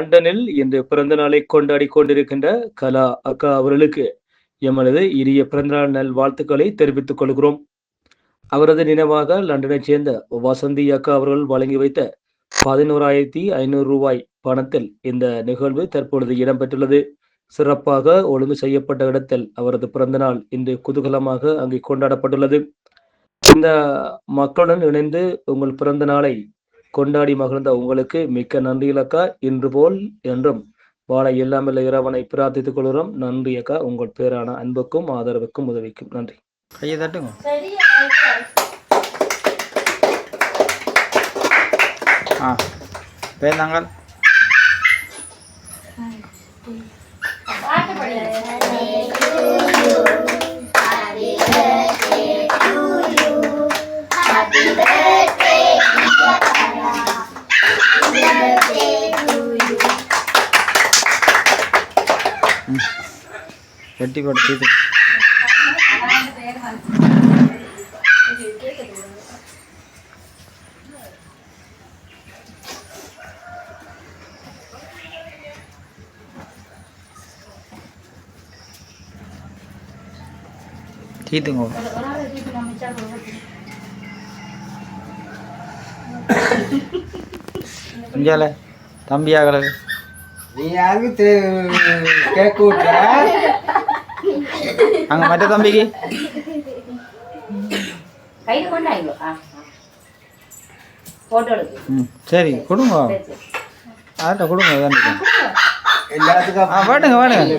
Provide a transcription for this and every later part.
லண்டனில் இன்று பிறந்த நாளை கொண்டாடி கொண்டிருக்கின்ற கலா அக்கா அவர்களுக்கு எமது இனிய பிறந்தநாள் நல் வாழ்த்துக்களை தெரிவித்துக் கொள்கிறோம். அவரது நினைவாக லண்டனைச் சேர்ந்த வசந்தி அக்கா அவர்கள் வழங்கி வைத்த பதினோராயிரத்தி ஐநூறு ரூபாய் பணத்தில் இந்த நிகழ்வு தற்பொழுது இடம்பெற்றுள்ளது. சிறப்பாக ஒழுங்கு செய்யப்பட்ட இடத்தில் அவரது பிறந்தநாள் இன்று குதூகலமாக அங்கே கொண்டாடப்பட்டுள்ளது. இந்த மக்களுடன் இணைந்து உங்கள் பிறந்த நாளை கொண்டாடி மகிழ்ந்த உங்களுக்கு மிக்க நன்றி இலக்கா இன்று போல் என்றும் வாழ இல்லாமல் இறைவனை பிரார்த்தித்துக் கொள்கிறோம். நன்றி அக்கா. உங்கள் பேரான அன்புக்கும் ஆதரவுக்கும் உதவிக்கும். நன்றி. கையை தட்டுங்க. ஆ பேர் வெட்டி போட்டு தீத்து தீத்துங்க இஞ்சால தம்பி நீ யாருக்கு கேட்க விட்டுற அங்கே மற்ற தம்பிக்கு சரி கொடுங்க ஆட்ட கொடுங்க வாட்டுங்க வாட்டுங்க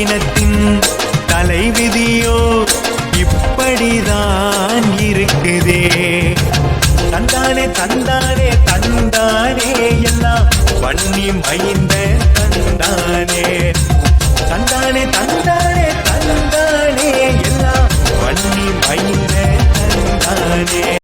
இனத்தின் தலைவிதியோ இப்படிதான் இருக்குதே. தந்தானே தந்தானே தந்தானே எல்லாம் வன்னி மைந்த